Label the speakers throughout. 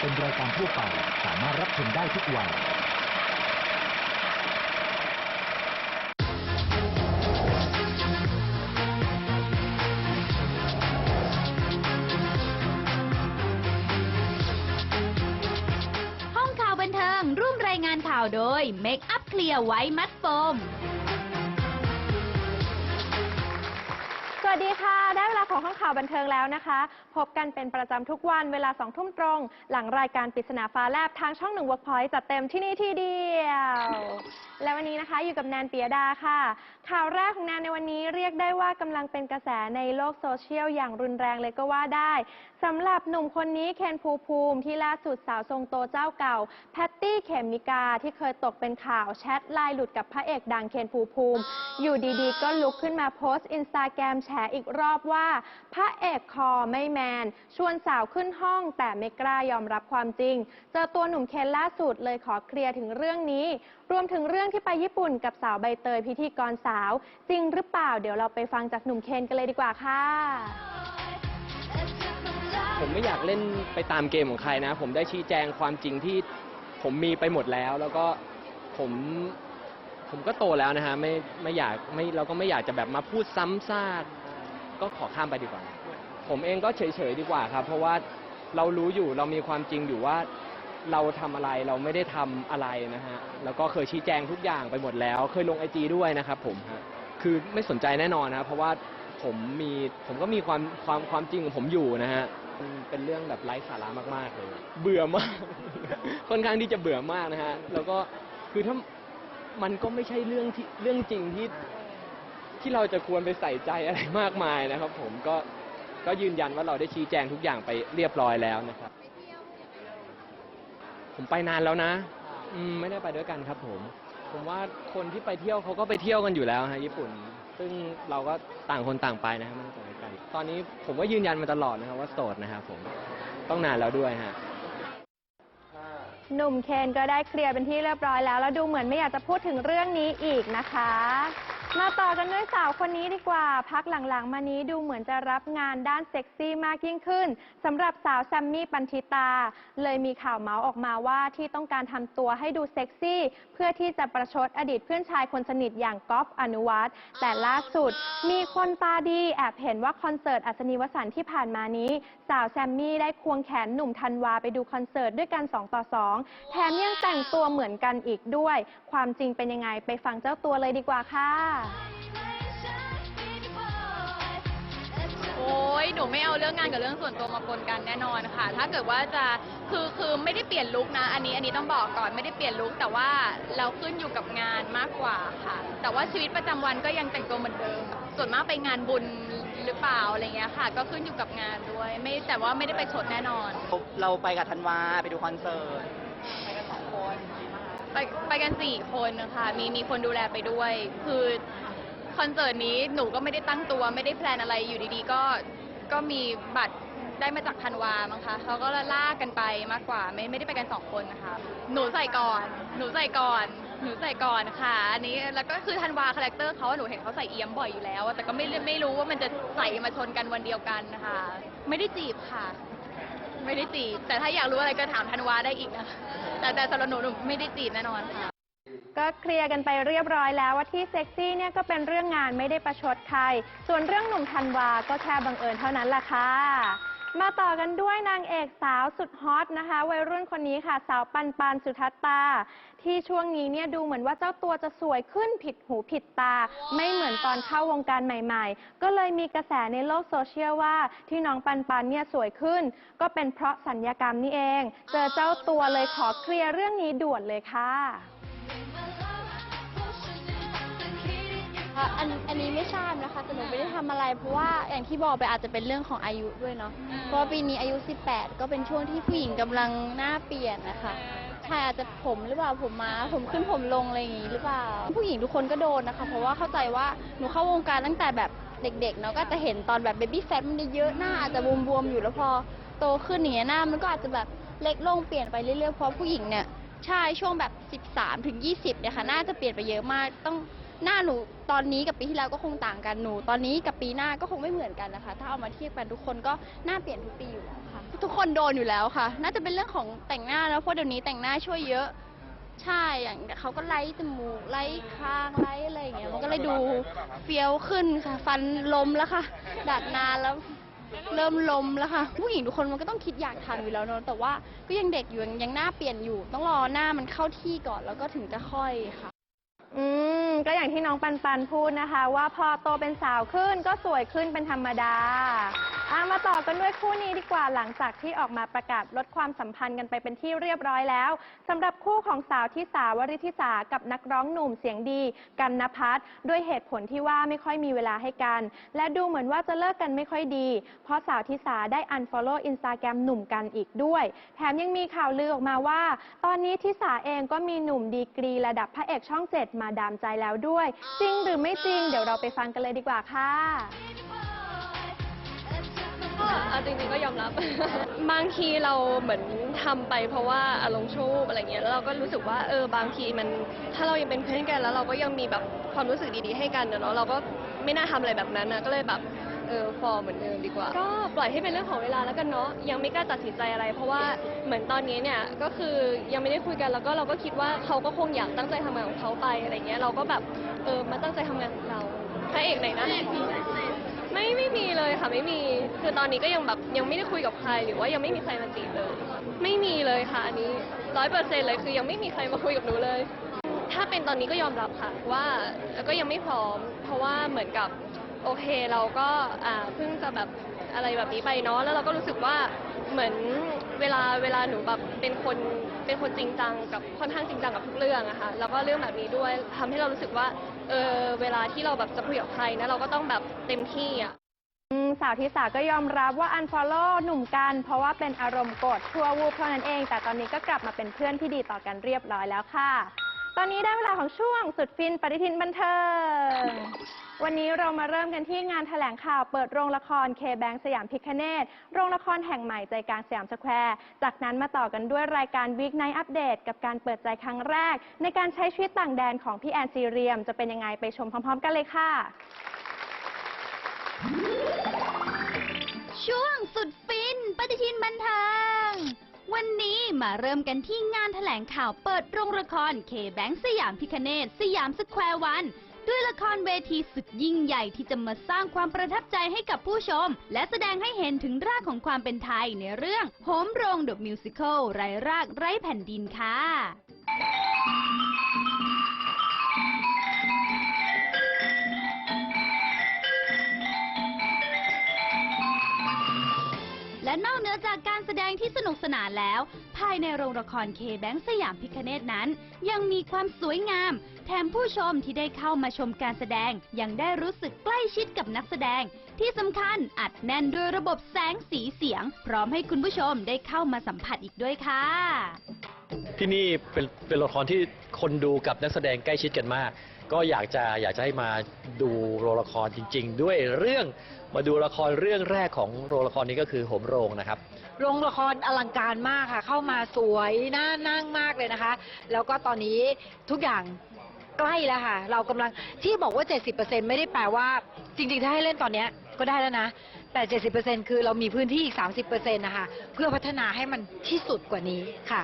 Speaker 1: เป็นรายการทั่วไปสามารถรับชมได้ทุกวัย
Speaker 2: ห้องข่าวบันเทิงร่วมรายงานข่าวโดย Make Up Clear ไว้มัดโฟม
Speaker 3: สวัสดีค่ะ ได้เวลา ข่าวบันเทิงแล้วนะคะ พบกันเป็นประจำทุกวันเวลาสองทุ่มตรง หลังรายการปริศนาฟ้าแลบทางช่องหนึ่ง Workpoint จัดเต็มที่นี่ที่เดียว และวันนี้นะคะอยู่กับแนนเปียดาค่ะ ข่าวแรกของแนนในวันนี้เรียกได้ว่ากำลังเป็นกระแสในโลกโซเชียลอย่างรุนแรงเลยก็ว่าได้สำหรับหนุ่มคนนี้เคนภูภูมิที่ล่าสุดสาวทรงโตเจ้าเก่า แพตตี้เขมมิกาที่เคยตกเป็นข่าวแชทไลน์หลุดกับพระเอกดังเคนภูภูมิ อยู่ดีๆ ก็ลุกขึ้นมาโพสต์อินสตาแกรมแฉอีกรอบว่าพระเอกคอไม่แมน ชวนสาวขึ้นห้องแต่ไม่กล้ายอมรับความจริง เจอตัวหนุ่มเคนล่าสุดเลยขอเคลียร์ถึงเรื่องนี้ รวมถึงเรื่องที่ไปญี่ปุ่นกับสาวใบเตยพิธีกรสาว จริงหรือเปล่าเดี๋ยวเราไปฟังจากหนุ่มเคนกันเลยดีกว่าค่ะ
Speaker 4: ผมไม่อยากเล่นไปตามเกมของใครนะ ผมได้ชี้แจงความจริงที่ผมมีไปหมดแล้ว แล้วก็ผม ผมก็โตแล้วนะฮะไม่ไม่อยากไม่เราก็ไม่อยากจะแบบมาพูดซ้ำซากก็ขอข้ามไปดีกว่า ผมเองก็เฉยๆดีกว่าครับ เพราะว่าเรารู้อยู่เรามีความจริงอยู่ว่าเราทำอะไรเราไม่ได้ทำอะไรนะฮะแล้วก็เคยชี้แจงทุกอย่างไปหมดแล้ว เคยลงไอจีด้วยนะครับผมฮะคือไม่สนใจแน่นอนนะเพราะว่าผมมีผมก็มีความความความจริงของผมอยู่นะฮะเป็นเรื่องแบบไร้สาระมากๆเลย เบื่อมากค่อนข้างที่จะเบื่อมากนะฮะแล้วก็คือถ้า มันก็ไม่ใช่เรื่องที่เรื่องจริงที่ที่เราจะควรไปใส่ใจอะไรมากมายนะครับ ผมก็ก็ยืนยันว่าเราได้ชี้แจงทุกอย่างไปเรียบร้อยแล้วนะครับ ผมไปนานแล้วนะ อืมไม่ได้ไปด้วยกันครับ ผม ผมว่าคนที่ไปเที่ยวเขาก็ไปเที่ยวกันอยู่แล้วฮะญี่ปุ่น ซึ่งเราก็ต่างคนต่างไปนะครับไม่ได้ไปด้วยกัน ตอนนี้ผมก็ยืนยันมาตลอดนะครับว่าโสดนะครับผมต้องนานแล้วด้วยฮะ
Speaker 3: หนุ่มเคนก็ได้เคลียร์เป็นที่เรียบร้อยแล้ว แล้วดูเหมือนไม่อยากจะพูดถึงเรื่องนี้อีกนะคะ มาต่อกันด้วยสาวคนนี้ดีกว่า พักหลังๆ มานี้ดูเหมือนจะรับงานด้านเซ็กซี่มากยิ่งขึ้นสำหรับสาวแซมมี่ปันทิตา เลยมีข่าวเมาส์ออกมาว่าที่ต้องการทำตัวให้ดูเซ็กซี่ เพื่อที่จะประชดอดีตเพื่อนชายคนสนิทอย่างก๊อฟอนุวัฒน์แต่ล่าสุดมีคนตาดีแอบเห็นว่าคอนเสิร์ตอัศนีวสันต์ที่ผ่านมานี้ สาวแซมมี่ได้ควงแขนหนุ่มธันวาไปดูคอนเสิร์ตด้วยกัน2ต่อ2แถมยังแต่งตัวเหมือนกันอีกด้วย ความจริงเป็นยังไงไปฟังเจ้าตัวเลยดีกว่าค่ะ
Speaker 5: โอ้ยหนูไม่เอาเรื่องงานกับเรื่องส่วนตัวมาปนกันแน่นอนค่ะ ถ้าเกิดว่าจะคือคือไม่ได้เปลี่ยนลุคนะ อันนี้อันนี้ต้องบอกก่อนไม่ได้เปลี่ยนลุคแต่ว่าเราขึ้นอยู่กับงานมากกว่าค่ะ แต่ว่าชีวิตประจำวันก็ยังแต่งตัวเหมือนเดิม ส่วนมากไปงานบุญหรือเปล่าอะไรเงี้ยค่ะ ก็ขึ้นอยู่กับงานด้วย ไม่แต่ว่าไม่ได้ไปชดแน่นอน
Speaker 6: เราไปกับธันวาไปดูคอนเสิร์ต
Speaker 5: ไปไปกันสี่คนนะคะมีมีคนดูแลไปด้วย คือคอนเสิร์ตนี้หนูก็ไม่ได้ตั้งตัว ไม่ได้แพลนอะไรอยู่ดีๆ ก็ก็มีบัตรได้มาจากธันวามั้งคะเขาก็ลากกันไปมากกว่า ไม่ไม่ได้ไปกันสองคนนะคะ หนูใส่ก่อน หนูใส่ก่อน หนูใส่ก่อนค่ะ อันนี้แล้วก็คือธันวาคาแรคเตอร์เขาหนูเห็นเขาใส่เอี้ยมบ่อยอยู่แล้ว แต่ก็ไม่ไม่รู้ว่ามันจะใส่มาชนกันวันเดียวกันนะคะ ไม่ได้จีบค่ะ ไม่ได้จีบแต่ถ้าอยากรู้อะไรก็ถามธันวาได้อีกนะแต่แต่สำหรับหนูหนูไม่ได้จีบแน่นอนค่ะ
Speaker 3: ก็เคลียร์กันไปเรียบร้อยแล้วว่าที่เซ็กซี่เนี่ยก็เป็นเรื่องงานไม่ได้ประชดใคร ส่วนเรื่องหนุ่มธันวาก็แค่บังเอิญเท่านั้นแหละค่ะ มาต่อกันด้วยนางเอกสาวสุดฮอตนะคะ วัยรุ่นคนนี้ค่ะ สาวปันปันสุทัตตา ที่ช่วงนี้เนี่ยดูเหมือนว่าเจ้าตัวจะสวยขึ้นผิดหูผิดตา ไม่เหมือนตอนเข้าวงการใหม่ๆ ก็เลยมีกระแสในโลกโซเชียลว่าที่น้องปันปันเนี่ยสวยขึ้น ก็เป็นเพราะสัญญกรรมนี่เอง เจอเจ้าตัวเลยขอเคลียร์เรื่องนี้ด่วนเลย
Speaker 7: ค่ะ อันอันนี้ไม่ทราบนะคะแต่หนูไม่ได้ทำอะไร เพราะว่าอย่างที่บอกไปอาจจะเป็นเรื่องของอายุด้วยเนาะเพราะว่าปีนี้อายุ 18 ก็เป็นช่วงที่ผู้หญิงกำลังหน้าเปลี่ยนนะคะใช่อาจจะผมหรือเปล่าผมมาผมขึ้นผมลงอะไรอย่างงี้หรือเปล่า ผู้หญิงทุกคนก็โดนนะคะ เพราะว่าเข้าใจว่าหนูเข้าวงการตั้งแต่แบบเด็กๆเนาะก็จะเห็นตอนแบบเบบี้แฟทมันเยอะหน้าอาจจะบวมๆอยู่แล้วพอโตขึ้นอย่างเงี้ยหน้ามันก็อาจจะแบบเล็กลงเปลี่ยนไปเรื่อยๆเพราะผู้หญิงเนี่ยใช่ช่วงแบบ 13ถึง20เนี่ยค่ะน่าจะเปลี่ยนไปเยอะมากต้อง หน้าหนูตอนนี้กับปีที่แล้วก็คงต่างกันหนู ตอนนี้กับปีหน้าก็คงไม่เหมือนกันนะคะ ถ้าเอามาเทียบกันทุกคนก็หน้าเปลี่ยนทุกปีอยู่แล้วค่ะ ทุกคนโดนอยู่แล้วค่ะ น่าจะเป็นเรื่องของแต่งหน้าแล้วเพราะเดี๋ยวนี้แต่งหน้าช่วยเยอะ ใช่อย่างเขาก็ไล่จมูกไล่คางไล่อะไรอย่างเงี้ยมันก็เลยดูเฟี้ยวขึ้นค่ะ ฟันลมแล้วค่ะดัดนานแล้วเริ่มลมแล้วค่ะ ผู้หญิงทุกคนมันก็ต้องคิดอยากทำอยู่แล้วเนอะแต่ว่าก็ยังเด็กอยู่ยังยังหน้าเปลี่ยนอยู่ ต้องรอหน้ามันเข้าที่ก่อนแล้วก็ถึงจะค่อยค่ะ
Speaker 3: อืม ก็อย่างที่น้องปันปันพูดนะคะ ว่าพอโตเป็นสาวขึ้นก็สวยขึ้นเป็นธรรมดา อะมาต่อกันด้วยคู่นี้ดีกว่าหลังจากที่ออกมาประกาศลดความสัมพันธ์กันไปเป็นที่เรียบร้อยแล้วสำหรับคู่ของสาวทิสาวริธิสากับนักร้องหนุ่มเสียงดี กันนพัฒน์ด้วยเหตุผลที่ว่าไม่ค่อยมีเวลาให้กัน และดูเหมือนว่าจะเลิกกันไม่ค่อยดี เพราะสาวทิสาได้ unfollow Instagram หนุ่มกันอีกด้วย แถมยังมีข่าวลือออกมาว่า ตอนนี้ทิสาเองก็มีหนุ่มดีกรีระดับพระเอกช่องเจ็ดมาดามใจแล้วด้วย จริงหรือไม่จริง เดี๋ยวเราไปฟังกันเลยดีกว่าค่ะ
Speaker 8: เอาจริงๆก็ยอมรับ บางทีเราเหมือนทำไปเพราะว่าอารมณ์ชั่ววูบอะไรเงี้ยแล้วเราก็รู้สึกว่าเออบางทีมันถ้าเรายังเป็นเพื่อนกันแล้วเราก็ยังมีแบบความรู้สึกดีๆให้กันเนาะเราก็ไม่น่าทำอะไรแบบนั้นนะก็เลยแบบเออฟอร์เหมือนเดิมดีกว่า ก็ปล่อยให้เป็นเรื่องของเวลาแล้วกันเนาะยังไม่กล้าตัดสินใจอะไร เพราะว่าเหมือนตอนนี้เนี่ยก็คือยังไม่ได้คุยกันแล้วก็เราก็คิดว่าเขาก็คงอยากตั้งใจทำงานของเขาไปอะไรเงี้ยเราก็แบบเออมาตั้งใจทำงานของเราพระเอกไหนนะ ไม่ไม่มีเลยค่ะไม่มีคือตอนนี้ก็ยังแบบยังไม่ได้คุยกับใครหรือว่ายังไม่มีใครมาจีบเลย ไม่มีเลยค่ะอันนี้ร้อยเปอร์เซ็นเลยคือยังไม่มีใครมาคุยกับหนูเลย ถ้าเป็นตอนนี้ก็ยอมรับค่ะว่าก็ยังไม่พร้อม เพราะว่าเหมือนกับโอเคเราก็อ่าเพิ่งจะแบบอะไรแบบนี้ไปเนาะแล้วเราก็รู้สึกว่าเหมือนเวลาเวลาหนูแบบเป็นคน เป็นคนจริงจังกับค่อนข้างจริงจังกับทุกเรื่องอะค่ะแล้วก็เรื่องแบบนี้ด้วยทำให้เรารู้สึกว่าเออเวลาที่เราแบบจะคุยกับใครนะเราก็ต้องแบบเต็มที่อะ
Speaker 3: อืมสาวทิสาก็ยอมรับว่า unfollow หนุ่มกัน เพราะว่าเป็นอารมณ์โกรธชั่ววูบเท่านั้นเอง แต่ตอนนี้ก็กลับมาเป็นเพื่อนที่ดีต่อกันเรียบร้อยแล้วค่ะ ตอนนี้ได้เวลาของช่วงสุดฟินปฏิทินบันเทิง วันนี้เรามาเริ่มกันที่งานแถลงข่าวเปิดโรงละครเคแบงสยามพิคเนตโรงละครแห่งใหม่ใจกลางสยามสแควร์ จากนั้นมาต่อกันด้วยรายการวีคไนท์อัปเดตกับการเปิดใจครั้งแรก ในการใช้ชีวิตต่างแดนของพี่แอนซีเรียม จะเป็นยังไงไปชมพร้อม ๆ กันเลยค่ะ
Speaker 2: ช่วงสุดฟินปฏิทินบันเทิง วันนี้มาเริ่มกันที่งานแถลงข่าวเปิดโรงละครเคแบงสยามพิคเนตสยามสแควร์วัน ด้วยละครเวทีสุดยิ่งใหญ่ที่จะมาสร้างความประทับใจให้กับผู้ชม และแสดงให้เห็นถึงรากของความเป็นไทยในเรื่องโฮมโรงเดอะมิวสิควลไร้รากไร้แผ่นดินค่ะ และนอกเหนือจากการแสดงที่สนุกสนานแล้ว ภายในโรงละครเคแบงสยามพิคเนตนั้น ยังมีความสวยงาม แถมผู้ชมที่ได้เข้ามาชมการแสดง ยังได้รู้สึกใกล้ชิดกับนักแสดง ที่สำคัญอัดแน่นด้วยระบบแสงสีเสียง พร้อมให้คุณผู้ชมได้เข้ามาสัมผัสอีกด้วยค่ะ
Speaker 9: ที่นี่เป็นเป็นละครที่คนดูกับนักแสดงใกล้ชิดกันมาก ก็อยากจะอยากจะให้มาดูโรงละครจริง ๆ ด้วยเรื่องมาดูละครเรื่องแรกของโรงละครนี้ก็คือโหมโรงนะครับ
Speaker 10: โรงละครอลังการมากค่ะ เข้ามาสวยน่านั่งมากเลยนะคะ แล้วก็ตอนนี้ทุกอย่างใกล้แล้วค่ะ เรากำลังที่บอกว่า 70%ไม่ได้แปลว่า จริงๆ ถ้าให้เล่นตอนเนี้ยก็ได้แล้วนะ แต่ 70%คือเรามีพื้นที่อีก 30%นะคะ เพื่อพัฒนาให้มันที่สุดกว่านี้ค่ะ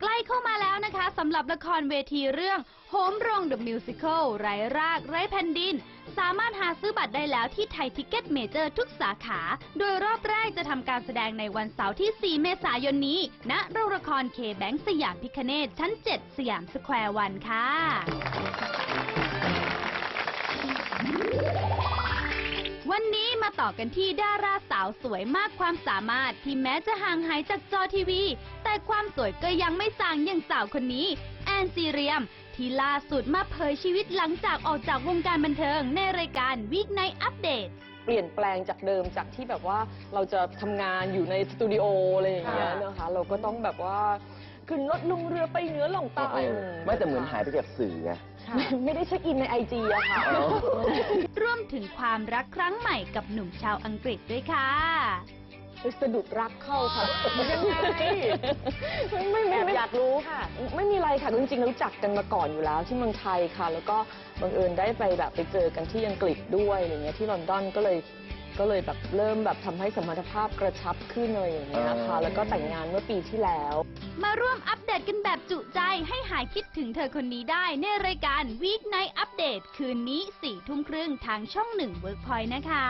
Speaker 2: ใกล้เข้ามาแล้วนะคะสำหรับละครเวทีเรื่องโฮมโรงเดอะมิวสิควลไร้รากไร้แผ่นดิน สามารถหาซื้อบัตรได้แล้วที่ไทยทิกเก็ตเมเจอร์ทุกสาขา โดยรอบแรกจะทำการแสดงในวันเสาร์ที่ 4 เมษายนนี้ณโรงละครเคแบงสยามพิคเนตชั้น 7 สยามสแควร์วันค่ะ วันนี้มาต่อกันที่ดาราสาวสวยมากความสามารถที่แม้จะห่างหายจากจอทีวี ความสวยก็ยังไม่ส่างอย่างสาวคนนี้ แอนซีเรียม ที่ล่าสุดมาเผยชีวิตหลังจากออกจากวงการบันเทิงในรายการวีคไนอัปเดต
Speaker 8: เปลี่ยนแปลงจากเดิมจากที่แบบว่าเราจะทำงานอยู่ในสตูดิโออะไรอย่างเงี้ยนะคะเราก็ต้องแบบว่าขึ้นรถลงเรือไปเหนือล่องใต้
Speaker 11: ไม่แต่เหมือนหายไปจากสื่อไง
Speaker 8: ไม่ไม่ได้เช็คอินในไอจีอะค่ะ
Speaker 2: รวมถึงความรักครั้งใหม่กับหนุ่มชาวอังกฤษด้วยค่ะ
Speaker 8: ไป สะดุดรักเข้าค่ะยังไงไม่ไม่ไม่ไม่อยากรู้ค่ะ ไม่มีอะไรค่ะจริงๆรู้จักกันมาก่อนอยู่แล้วที่เมืองไทยค่ะ แล้วก็บังเอิญได้ไปแบบไปเจอกันที่อังกฤษด้วยอะไรเงี้ยที่ลอนดอนก็เลย
Speaker 12: ก็เลยแบบเริ่มแบบทำให้สมรรถภาพกระชับขึ้นเลยอย่างเงี้ยค่ะ แล้วก็แต่งงานเมื่อปีที่แล้ว
Speaker 2: มาร่วมอัปเดตกันแบบจุใจให้หายคิดถึงเธอคนนี้ได้ในรายการ Week Night Update คืนนี้4ี่ทุ่มครึ่งทางช่องหนึ่ง Workpoint นะคะ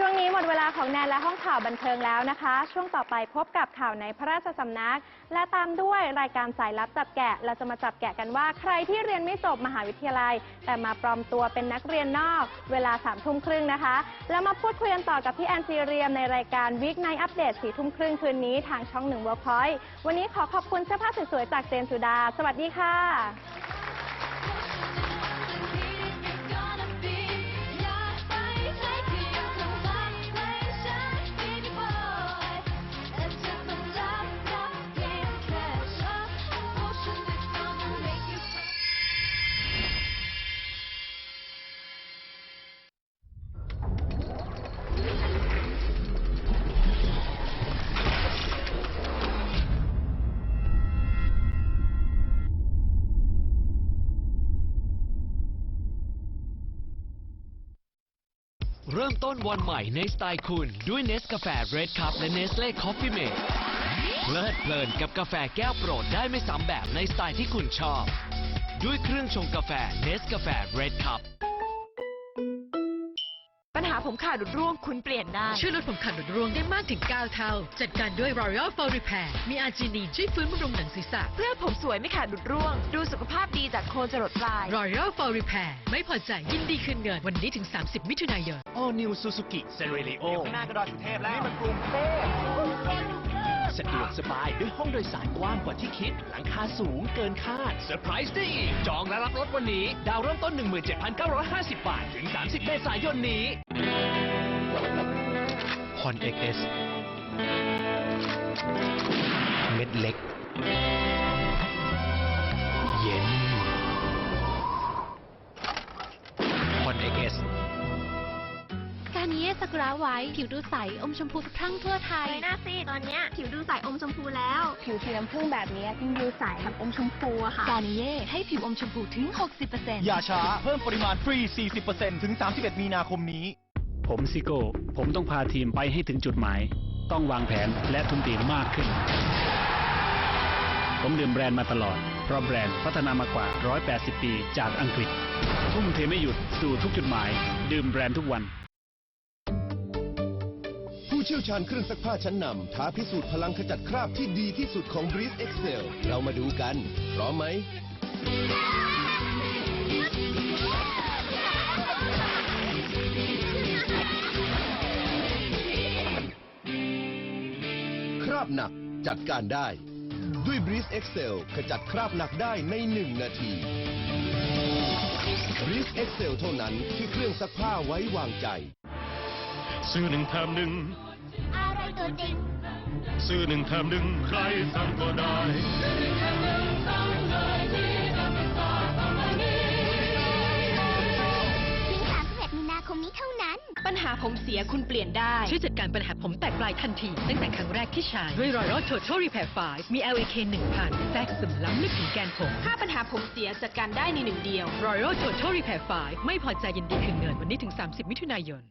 Speaker 3: ช่วงนี้หมดเวลาของแนนและห้องข่าวบันเทิงแล้วนะคะ ช่วงต่อไปพบกับข่าวในพระราชสำนัก และตามด้วยรายการสายลับจับแกะ เราจะมาจับแกะกันว่าใครที่เรียนไม่จบมหาวิทยาลัย แต่มาปลอมตัวเป็นนักเรียนนอก เวลาสามทุ่มครึ่งนะคะ แล้วมาพูดคุยกันต่อกับพี่แอนซีเรียมในรายการวิกไนอัปเดตสี่ทุ่มครึ่งคืนนี้ทางช่องหนึ่งเวิร์คพอยต์วันนี้ขอขอบคุณเสื้อผ้าสวยๆจากเจนสุดา สวัสดีค่ะ
Speaker 13: เริ่มต้นวันใหม่ในสไตล์คุณ ด้วยเนสกาแฟเรดคัพและเนสเล่คอฟฟี่เมดเพลิดเพลินกับกาแฟแก้วโปรดได้ไม่ซ้ำแบบในสไตล์ที่คุณชอบ ด้วยเครื่องชงกาแฟเนส
Speaker 14: ปัญหาผมขาดหลุดร่วงคุณเปลี่ยนได้ ช่วยลดผมขาดหลุดร่วงได้มากถึง 9 เท่า จัดการด้วย Royal Fall Repair มีอาร์จินีนช่วยฟื้นบำรุงหนังศีรษะ เพื่อผมสวยไม่ขาดหลุดร่วง ดูสุขภาพดีจากโคนจรดปลาย Royal Fall Repair ไม่พอใจยินดีคืนเงิน วันนี้ถึง 30 มิถุนายน
Speaker 13: All New Suzuki Celerio
Speaker 6: ข้างหน้าก็ดอยสุเทพแล้ว นี่มันกรุงเทพ
Speaker 13: สะดวกสบายด้วยห้องโดยสารกว้างกว่าที่คิด หลังคาสูงเกินคาดเซอร์ไพรส์ได้อีก จองและรับรถวันนี้ ดาวเริ่มต้น 17,950 บาท ถึง 30 เมษายนนี้
Speaker 9: คอนเอ็กเอสเม็ดเล็ก เย็น กา
Speaker 2: รนี้สกุระไว้ผิวดูใสอมชมพูสะพรั่งทั่วไทย
Speaker 15: เลยหน้าซีดตอนเนี้ยผิวดูใสอมชมพูแล้ว ผิวสีน้ำผึ้งแบบนี้ยิ่งดูใสแบบอมชมพูอะค่ะ
Speaker 2: กานิเย่ให้ผิวอมชมพูถึง 60%
Speaker 16: อย่าช้า เพิ่มปริมาณฟรี 40%ถึง 31 มีนาคมนี้
Speaker 17: ผมซิโก้ ผมต้องพาทีมไปให้ถึงจุดหมาย ต้องวางแผนและทุนตีมากขึ้น ผมดื่มแบรนด์มาตลอด เพราะแบรนด์พัฒนามากว่า 180 ปีจากอังกฤษ ทุ่มเทไม่หยุดสู่ทุกจุดหมาย ดื่มแบรนด์ทุกวัน
Speaker 18: เชี่ยวชาญเครื่องซักผ้าชั้นนำท้าพิสูจน์พลังขจัดคราบที่ดีที่สุดของ Breeze Excel เรามาดูกัน พร้อมไหม คราบหนักจัดการได้ ด้วย Breeze Excel ขจัดคราบหนักได้ใน 1 นาที Breeze Excel เท่านั้นที่เครื่องซักผ้าไว้วางใจ
Speaker 19: ซื้อหนึ่งแถมหนึ่ง
Speaker 15: อะไรตัวจริง
Speaker 19: ซื้อหนึ่งแถมหนึ่งใครสั่งก็ได้
Speaker 15: ถึง31มีนาคมนี้เท่านั้น
Speaker 14: ปัญหาผมเสียคุณเปลี่ยนได้ ช่วยจัดการปัญหาผมแตกปลายทันที ตั้งแต่ครั้งแรกที่ใช้ ด้วย Royal Total Repair 5 มี LAK 1000 แทรกซึมล้ำลึกถึงแกนผม ถ้าปัญหาผมเสียจัดการได้ในหนึ่งเดียว Royal Total Repair 5 ไม่พอใจยินดีคืนเงินวันนี้ถึง 30 มิถุนายน